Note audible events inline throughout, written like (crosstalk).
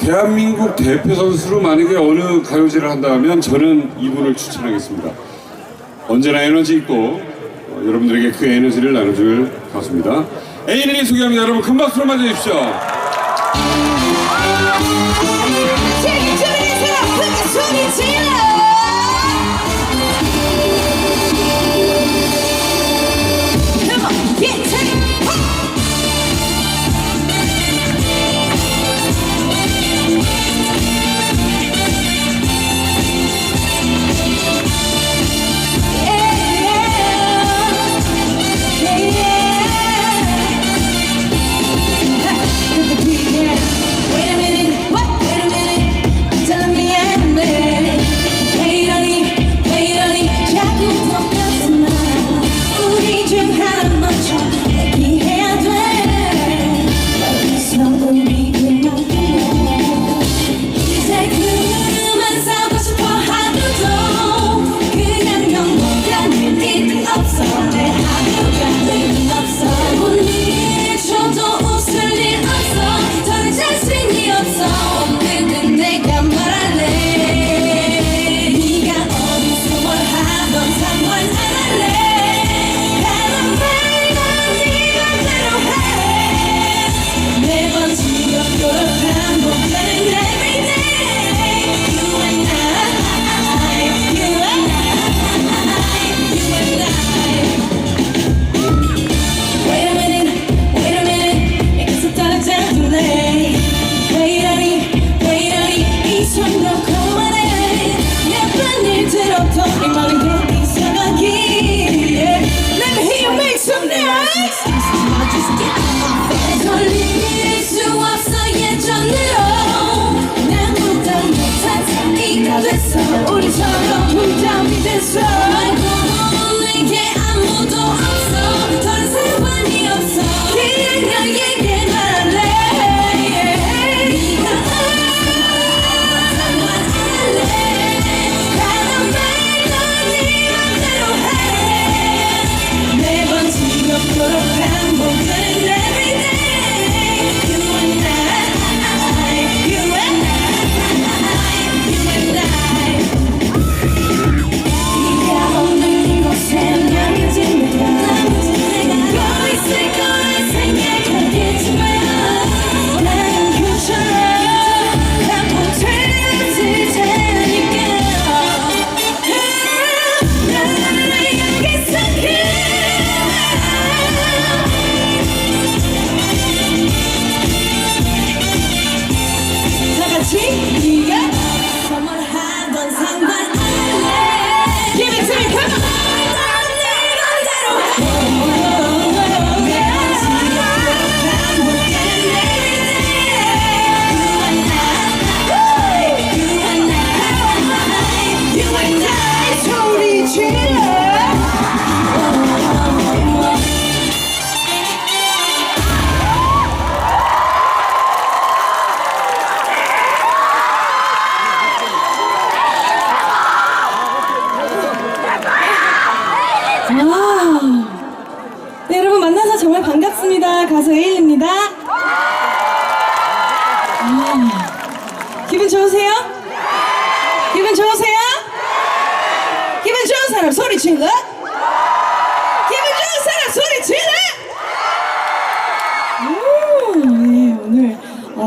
대한민국 대표 선수로 만약에 어느 가요제를 한다면 저는 이분을 추천하겠습니다. 언제나 에너지 있고 어, 여러분들에게 그 에너지를 나눠줄 가수입니다. 에이린이 소개합니다. 여러분 큰 박수로 맞아주십시오. 소리 질러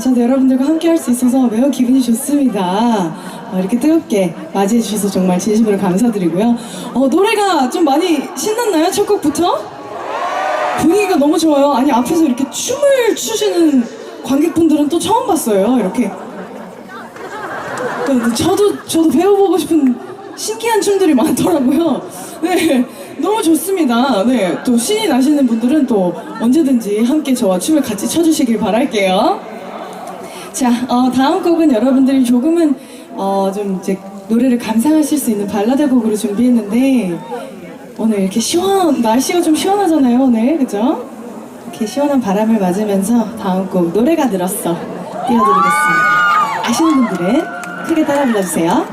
아, 저도 여러분들과 함께 할 수 있어서 매우 기분이 좋습니다. 어, 이렇게 뜨겁게 맞이해 주셔서 정말 진심으로 감사드리고요. 어, 노래가 좀 많이 신났나요? 첫 곡부터? 분위기가 너무 좋아요. 아니 앞에서 이렇게 춤을 추시는 관객분들은 또 처음 봤어요. 이렇게 그, 저도 저도 배워보고 싶은 신기한 춤들이 많더라고요. 네, 너무 좋습니다. 네, 또 신이 나시는 분들은 또 언제든지 함께 저와 춤을 같이 춰주시길 바랄게요. 자, 어, 다음 곡은 여러분들이 조금은 어, 좀 이제 노래를 감상하실 수 있는 발라드 곡으로 준비했는데 오늘 이렇게 시원 날씨가 좀 시원하잖아요 오늘 그죠? 이렇게 시원한 바람을 맞으면서 다음 곡 노래가 늘었어 띄워드리겠습니다. 아시는 분들은 크게 따라 불러주세요.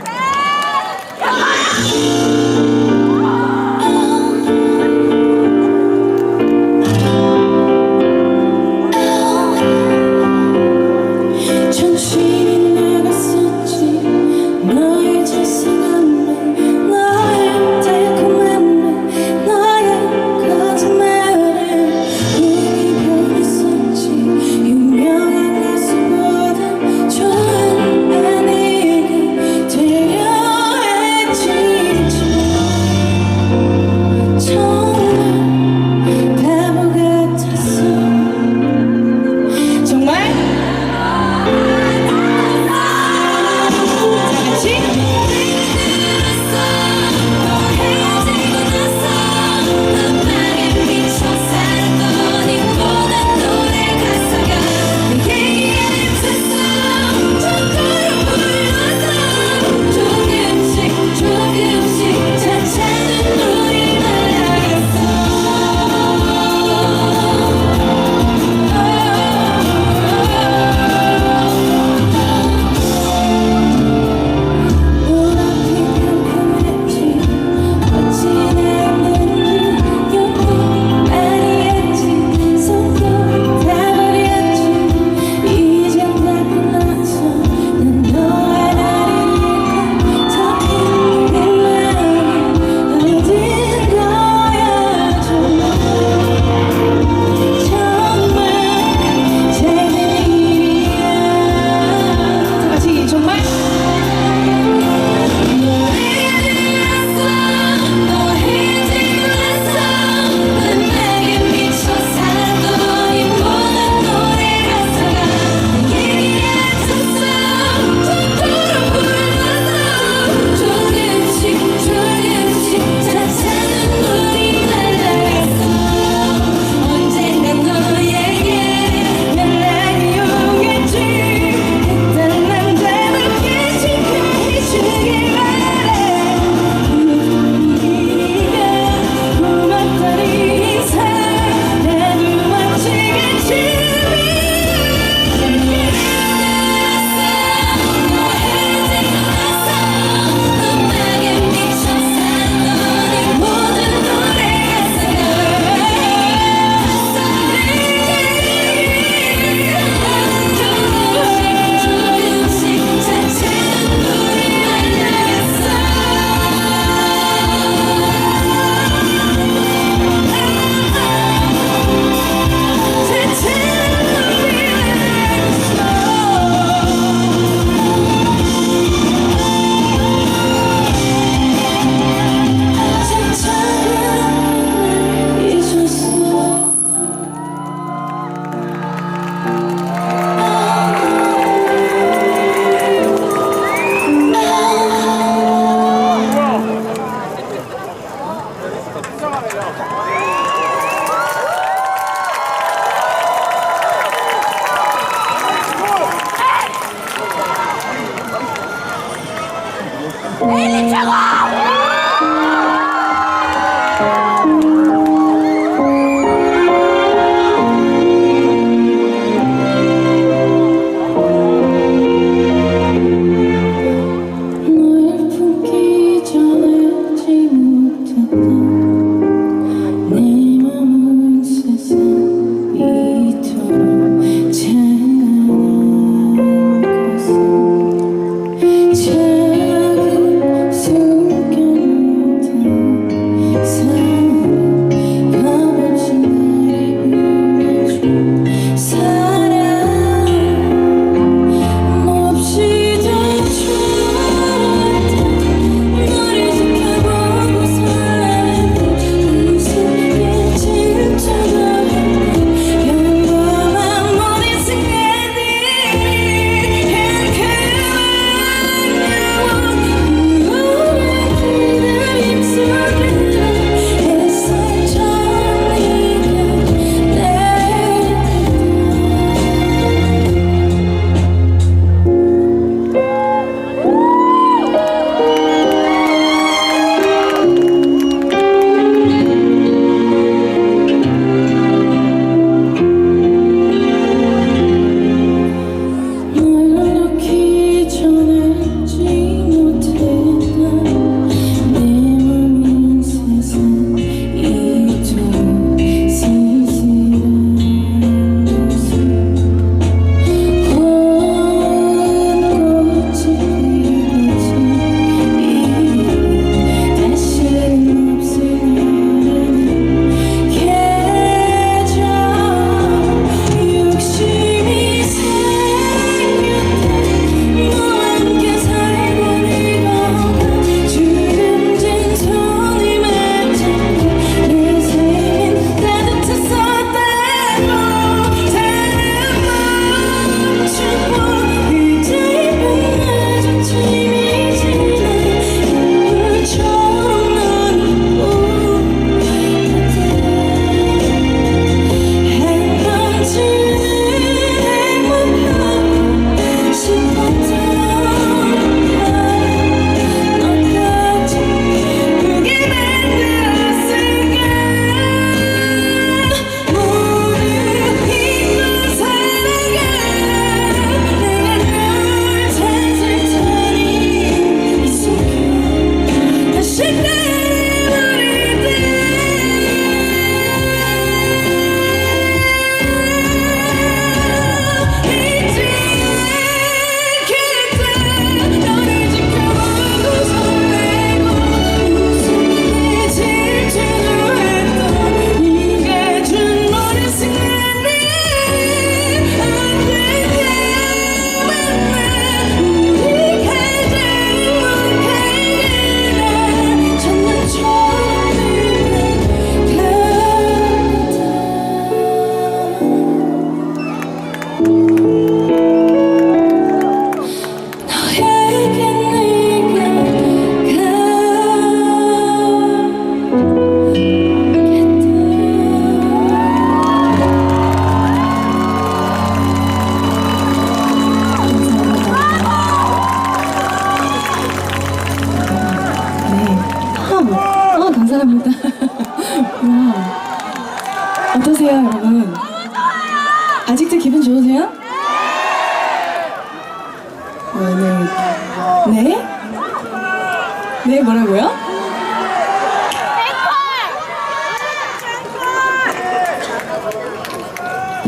뭐라고요?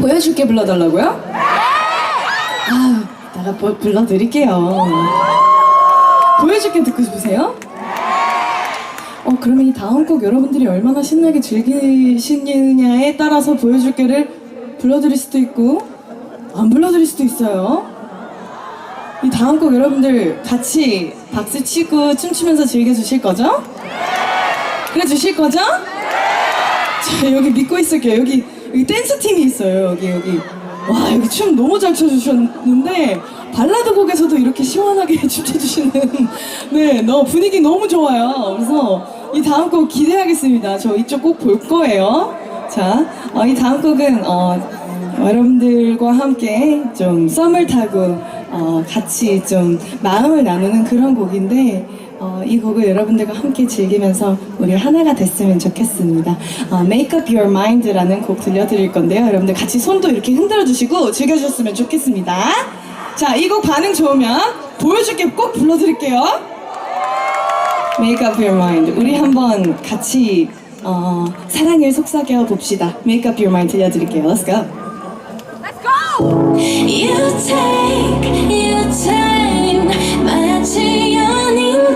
보여줄게 불러달라고요? 아, 내가 뭐 불러드릴게요. 보여줄게 듣고 싶으세요? 어, 그러면 이 다음 곡 여러분들이 얼마나 신나게 즐기시느냐에 따라서 보여줄게를 불러드릴 수도 있고, 안 불러드릴 수도 있어요. 이 다음 곡 여러분들 같이 박수 치고 춤추면서 즐겨주실 거죠? 그래 주실 거죠? 자, 여기 믿고 있을게요. 여기, 여기 댄스 팀이 있어요. 여기, 여기. 와, 여기 춤 너무 잘 춰주셨는데, 발라드 곡에서도 이렇게 시원하게 (laughs) 춤춰주시는, 네, 너 분위기 너무 좋아요. 그래서 이 다음 곡 기대하겠습니다. 저 이쪽 꼭 볼 거예요. 자, 어, 이 다음 곡은, 어, 여러분들과 함께 좀 썸을 타고, 어, 같이 좀 마음을 나누는 그런 곡인데, 어, 이 곡을 여러분들과 함께 즐기면서 우리 하나가 됐으면 좋겠습니다. 어, Make Up Your Mind라는 곡 들려드릴 건데요. 여러분들 같이 손도 이렇게 흔들어 주시고 즐겨주셨으면 좋겠습니다. 자, 이 곡 반응 좋으면 보여줄게 꼭 불러드릴게요. Make Up Your Mind. 우리 한번 같이 어, 사랑을 속삭여 봅시다. Make Up Your Mind 들려드릴게요. Let's go. You take, you take, 마치 연인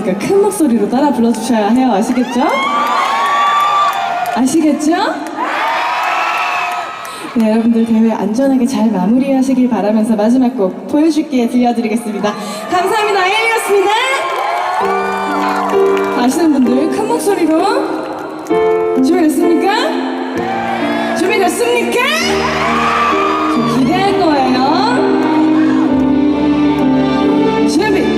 테니까 큰 목소리로 따라 불러주셔야 해요. 아시겠죠? 아시겠죠? 네, 여러분들 대회 안전하게 잘 마무리하시길 바라면서 마지막 곡 보여줄게 들려드리겠습니다. 감사합니다. 에일이었습니다. 아시는 분들 큰 목소리로 준비됐습니까? 준비됐습니까? 저 기대할 거예요. 준비!